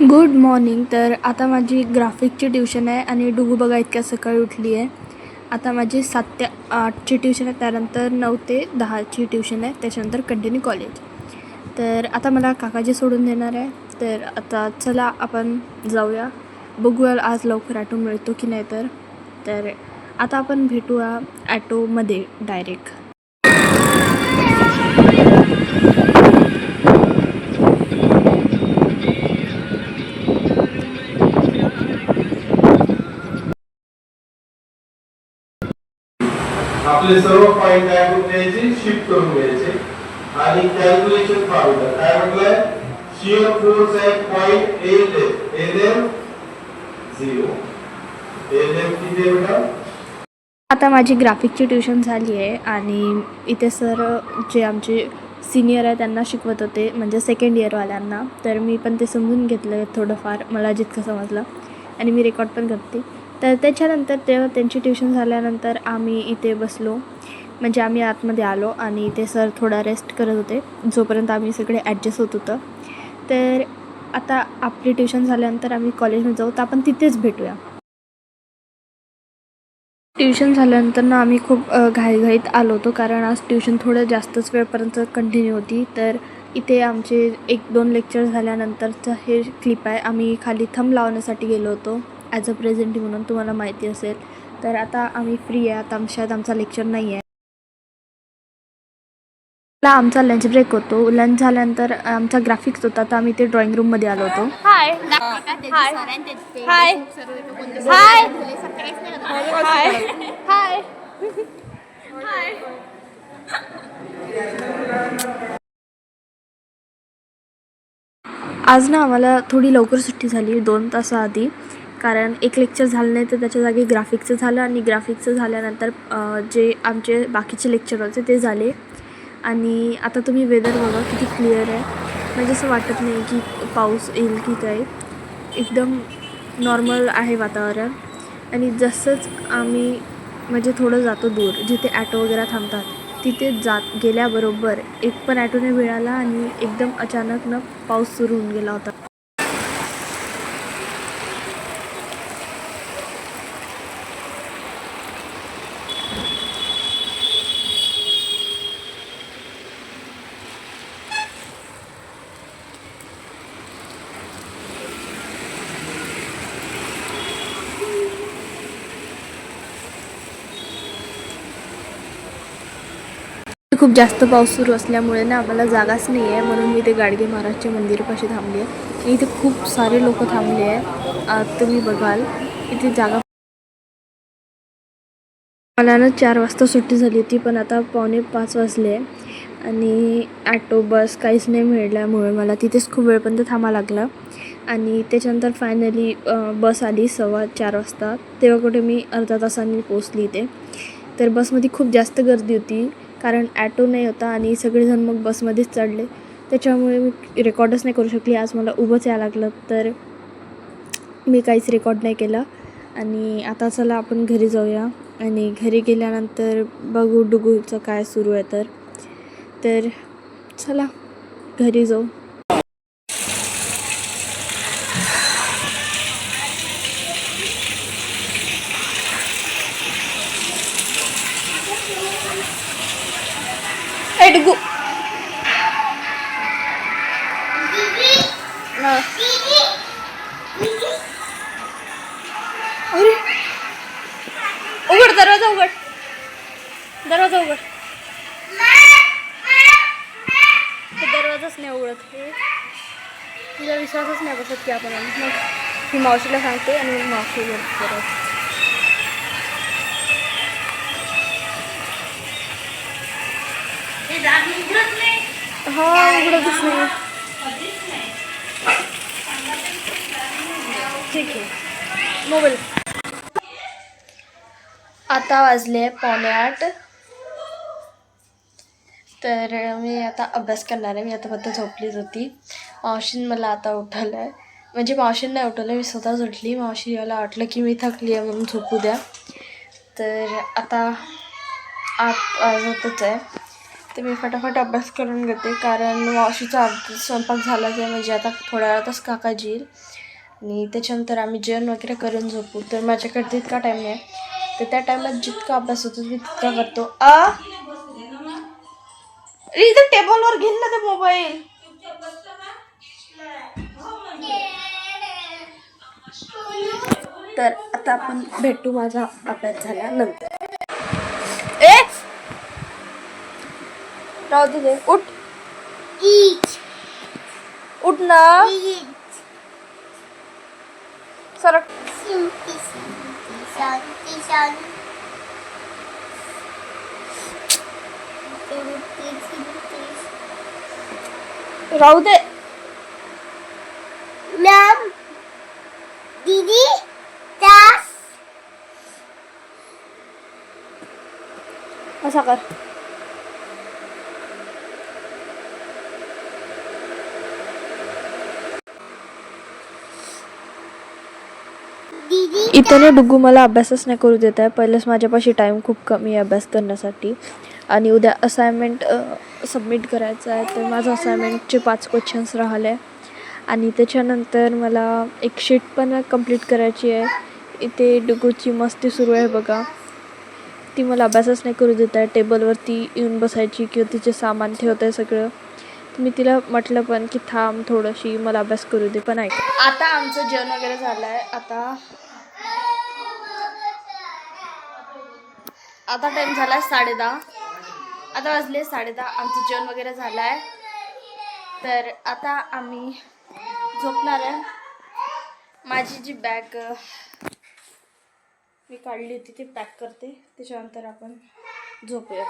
Good morning तर आता माझी ग्राफिकची ट्युशन आहे आणि डुगू बघा इतक्या सकाळी उठली आहे. आता माझी सात ते आठची ट्युशन आहे त्यानंतर नऊ ते दहाची ट्युशन आहे त्याच्यानंतर कंटिन्यू कॉलेज तर आता मला काकाजी सोडून देणार आहे. तर आता चला आपण जाऊया. बघूया आज लवकर ॲटो मिळतो की नाही तर. तर आता आपण भेटूया ॲटोमध्ये डायरेक्ट आपले सर्व पॉईंट काय करून घ्यायचे शिफ्ट करून घ्यायचे आणि कॅल्क्युलेशन पाहूया. काय म्हटलंय? शिअर फोर्स आहे point L left A left zero L M किती आहे बेटा? आता माझी ग्राफिकची ट्युशन झाली आहे आणि इथे सर जे आमचे सिनियर आहे त्यांना शिकवत होते म्हणजे सेकंड इयरवाल्यांना तर मी पण ते समजून घेतलं थोडंफार मला जितकं समजलं. आणि मी रेकॉर्ड पण करते. तर त्याच्यानंतर तेव्हा त्यांची ट्युशन झाल्यानंतर आम्ही इथे बसलो. म्हणजे आम्ही आतमध्ये आलो आणि इथे सर थोडा रेस्ट करत होते. जोपर्यंत आम्ही सगळे ॲडजस्ट होत होतं. तर आता आपली ट्युशन झाल्यानंतर आम्ही कॉलेजमध्ये जाऊ. तर आपण तिथेच भेटूया. ट्युशन झाल्यानंतर ना आम्ही खूप घाईघाईत आलो होतो. कारण आज ट्युशन थोडं जास्तच वेळपर्यंत कंटिन्यू होती. तर इथे आमचे एक दोन लेक्चर झाल्यानंतरचं हे क्लिप आहे. आम्ही खाली थंब लावण्यासाठी गेलो होतो. ॲज अ प्रेझेंटी म्हणून तुम्हाला माहिती असेल. तर आता आम्ही फ्री आहे आता आम- शायद आमचा लेक्चर नाही आहे ला आमचा लंच ब्रेक होतो. लंच झाल्यानंतर आमचा ग्राफिक्स होता. तर आम्ही ते ड्रॉइंग रूममध्ये आलो होतो. हाय हाय हाय हाय हाय हाय आज ना आम्हाला थोडी लवकर सुट्टी झाली. दोन तासाआधी कारण एक लेक्चर झालं नाही तर त्याच्या जागी ग्राफिकचं झालं आणि ग्राफिकचं झाल्यानंतर जे आमचे बाकीचे लेक्चर होते ते झाले. आणि आता तुम्ही वेदर बघा किती क्लिअर आहे. म्हणजे असं वाटत नाही की पाऊस येईल की काय. एकदम नॉर्मल आहे वातावरण. आणि जसंच आम्ही म्हणजे थोडं जातो दूर जिथे ॲटो वगैरे थांबतात तिथे जात गेल्याबरोबर एक पण ॲटोने मिळाला आणि एकदम अचानक न पाऊस सुरू होऊन गेला होता. खूप जास्त पाऊस सुरू असल्यामुळे ना आम्हाला जागाच नाही आहे. म्हणून मी ते गाडगे महाराजच्या मंदिरापाशी थांबली आहे. इथे खूप सारे लोक थांबले आहे आ, तुम्ही बघाल. इथे जागा मला ना चार वाजता सुट्टी झाली होती पण आता पावणे पाच वाजले आणि ॲटो बस काहीच नाही मिळाल्यामुळे मला तिथेच खूप वेळपर्यंत थांबा लागला. आणि त्याच्यानंतर फायनली बस आली सव्वा चार वाजता. तेव्हा कुठे मी अर्धा तासांनी पोचली इथे. तर बसमध्ये खूप जास्त गर्दी होती. कारण ॲटो नाही होता आणि सगळेजण मग बसमध्येच चढले. त्याच्यामुळे मी रेकॉर्डच नाही करू शकली. आज मला उभंच यायला लागलं तर मी काहीच रेकॉर्ड नाही केलं. आणि आता चला आपण घरी जाऊया. आणि घरी गेल्यानंतर बघू डुगूचं काय सुरू आहे तर. तर चला घरी जाऊ. दरवाजा उघड. दरवाजाच नाही उघडत हे. तुझा विश्वासच नाही बसत की आपण. मग ही मावशीला सांगते आणि मग मावशी उघडते परत हा उघडतच नाही. ठीक आहे. मोबाईल. आता वाजले पावणे आठ. तर मी आता अभ्यास करणार आहे. मी आता फक्त झोपलीच होती. मावशीन मला आता उठवलं आहे म्हणजे मावशीन नाही उठवलं मी स्वतःच उठली. मावशी मला वाटलं की मी थकली आहे म्हणून झोपू द्या. तर आता आठ वाजतच आहे. तर मी फटाफट अभ्यास करून घेते. कारण मावशीचा अभ्यास स्वयंपाक झालाच आहे. म्हणजे आता थोड्या वेळातच काका येईल आणि त्याच्यानंतर आम्ही जेवण वगैरे करून झोपू. तर माझ्याकडे तितका टाईम नाही. तर त्या टायमात जितका अभ्यास होतो मी तितका करतो. आ! इथं टेबलवर घेईन ना ते मोबाईल. तर आता आपण भेटू माझा अभ्यास झाल्यानंतर. ए! राहू दे. उठ. उठ ना. सरक. राहू दे. मॅम दीदी तास असा कर. इथं ना डुगू मला अभ्यासच नाही करू देत आहे पहिलेच माझ्यापाशी टाईम खूप कमी आहे अभ्यास करण्यासाठी. आणि उद्या असायनमेंट सबमिट करायचं आहे तर माझं असायनमेंटचे पाच क्वेश्चन्स राहिले. आणि त्याच्यानंतर मला एक शीट पण कंप्लीट करायची आहे. इथे डुगूची मस्ती सुरू आहे बघा. ती मला अभ्यासच नाही करू देत आहे. टेबलवरती येऊन बसायची किंवा तिचे सामान ठेवत आहे सगळं. मी तिला म्हटलं पण की थांब थोडंशी मला अभ्यास करू दे पण ऐक. आता आमचं जेवण वगैरे झालं आहे आता आता टाईम झाला आहे साडे दहा आता वाजले साडे दहा आमचं जेवण वगैरे झालं आहे. तर आता आम्ही झोपणार आहे. माझी जी बॅग मी काढली होती ती पॅक करते. त्याच्यानंतर आपण झोपूया.